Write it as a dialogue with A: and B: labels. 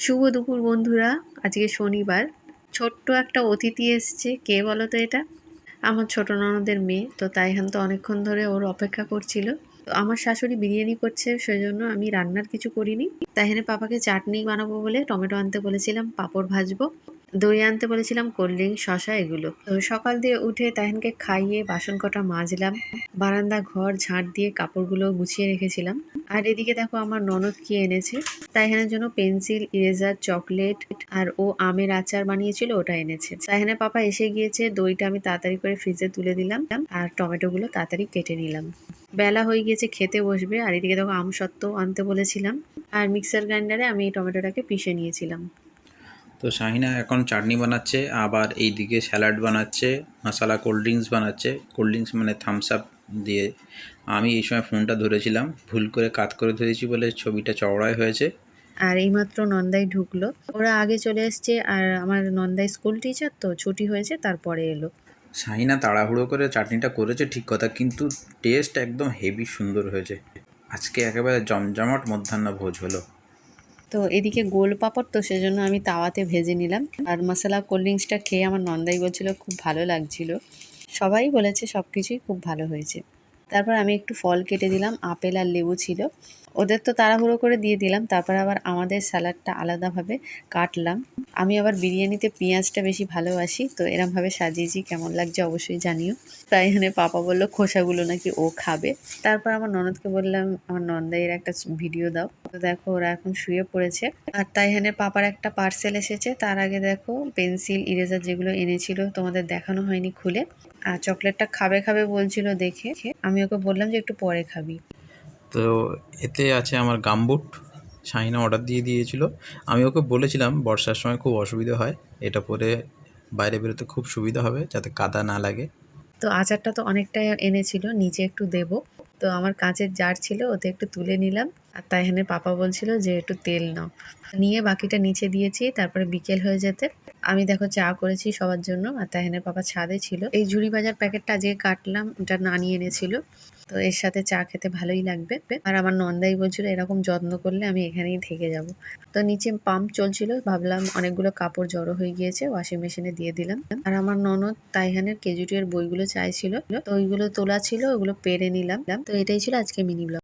A: শুভ দুপুর বন্ধুরা। আজকে শনিবার। ছোট্ট একটা অতিথি এসছে। কে বলো তো এটা? আমার ছোট ননদের মেয়ে। তো তাইহান তো অনেকক্ষণ ধরে ওর অপেক্ষা করছিল। তো আমার শাশুড়ি বিরিয়ানি করছে সেই জন্য আমি রান্নার কিছু করিনি। তাইহানে পাপাকে চাটনি বানাবো বলে টমেটো আনতে বলেছিলাম, পাঁপড় ভাজবো। দই আনতে বলেছিলাম কোল্ড ড্রিঙ্ক শশা, এগুলো। তো সকাল দিয়ে উঠে তাহিনকে খাইয়ে বাসন কটা মাজলাম, বারান্দা, ঘর, ঝাঁট দিয়ে কাপড়গুলো গুছিয়ে রেখেছিলাম। আর এদিকে দেখো আমার ননদ কি এনেছে। তাইহানের জন্য পেন্সিল, ইরেজার, চকলেট আর ও আমের আচার বানিয়েছিল, ওটা এনেছে। তাইহানের পাপা এসে গিয়েছে, দইটা আমি তাড়াতাড়ি করে ফ্রিজে তুলে দিলাম আর টমেটোগুলো তাড়াতাড়ি কেটে নিলাম। বেলা হয়ে গিয়েছে, খেতে বসবে। আর এদিকে দেখো আম সত্ত্ব আনতে বলেছিলাম। আর মিক্সার গ্রাইন্ডারে আমি এই টমেটোটাকে পিষে নিয়েছিলাম।
B: তো শাহিনা এখন চাটনি বানাচ্ছে আবার এইদিকে স্যালাড বানাচ্ছে মশালা কোল্ড ড্রিঙ্কস বানাচ্ছে। কোল্ড ড্রিঙ্কস মানে থামস আপ দিয়ে। আমি এই সময় ফোনটা ধরেছিলাম ভুল করে কাত করে ধরেছি বলে ছবিটা চওড়ায় হয়েছে।
A: আর এইমাত্র নন্দাই ঢুকলো। ওরা আগে চলে এসছে আর আমার নন্দাই স্কুল টিচার তো ছুটি হয়েছে তারপরে এলো।
B: শাহিনা তাড়াহুড়ো করে চাটনিটা করেছে ঠিক কথা কিন্তু টেস্ট একদম হেভি সুন্দর হয়েছে। আজকে একেবারে জমজমাট মধ্যাহ্ন ভোজ হলো।
A: তো এদিকে গোল পাপড়, তো সেজন্য আমি তাওয়াতে ভেজে নিলাম। আর মশলা কোল্ড ড্রিঙ্কসটা খেয়ে আমার নন্দাই বলছিল খুব ভালো লাগছিল। সবাই বলেছে সব কিছুই খুব ভালো হয়েছে। তারপর আমি একটু ফল কেটে দিলাম, আপেল আর লেবু ছিল। ওদের তো তাড়াহুড়ো করে দিয়ে দিলাম, তারপর আবার আমাদের স্যালাডটা আলাদাভাবে কাটলাম। আমি আবার বিরিয়ানিতে পেঁয়াজটা বেশি ভালোবাসি, তো এরমভাবে সাজিয়েছি, কেমন লাগছে অবশ্যই জানিও। তাই এখানে পাপা বলল, খোসাগুলো নাকি ও খাবে। তারপর আমার ননদকে বললাম, আমার নন্দাইয়ের একটা ভিডিও দাও। তো দেখো, ওরা এখন শুয়ে পড়েছে। আর তাই এখানে পাপার একটা পার্সেল এসেছে, তার আগে দেখো, পেন্সিল, ইরেজার যেগুলো এনেছিল, তোমাদের দেখানো হয়নি খুলে। আর চকলেটটা খাবে খাবে বলছিল দেখে। আমি ওকে বললাম যে একটু পরে খাবি।
B: তো এতে আছে আমার গামবুট শাহিনা অর্ডার দিয়ে দিয়েছিল। আমি ওকে বলেছিলাম বর্ষার সময় খুব অসুবিধা হয় এটা পরে বাইরে বেরোতে খুব সুবিধা হবে যাতে কাদা না লাগে।
A: তো আচারটা তো অনেকটাই এনেছিল নিচে একটু দেব। তো আমার কাঁচের জার ছিল ওতে একটু তুলে নিলাম। আর তাই এখানে পাপা বলছিল যে একটু তেল নাও। নিয়ে বাকিটা নিচে দিয়েছি, তারপরে বিকেল হয়ে যেতে। আমি দেখো চা করেছি সবার জন্য, আর তাহেনের পাপা ছাদে ছিল। এই ঝুড়ি বাজার প্যাকেটটা আজকে কাটলাম, এটা নানিয়ে এনেছিল। তো এর সাথে চা খেতে ভালোই লাগবে। আর আমার নন্দাই বলছিল এরকম যত্ন করলে আমি এখানেই থেকে যাব। তো নিচে পাম্প চলছিল, ভাবলাম অনেকগুলো কাপড় জড়ো হয়ে গিয়েছে, ওয়াশিং মেশিনে দিয়ে দিলাম। আর আমার ননদ তাইহানের কেজুটি এর বইগুলো চাইছিল। তো ওইগুলো তোলা ছিল, ওগুলো পেরে নিলাম। তো এটাই ছিল আজকে মিনি ব্লগ।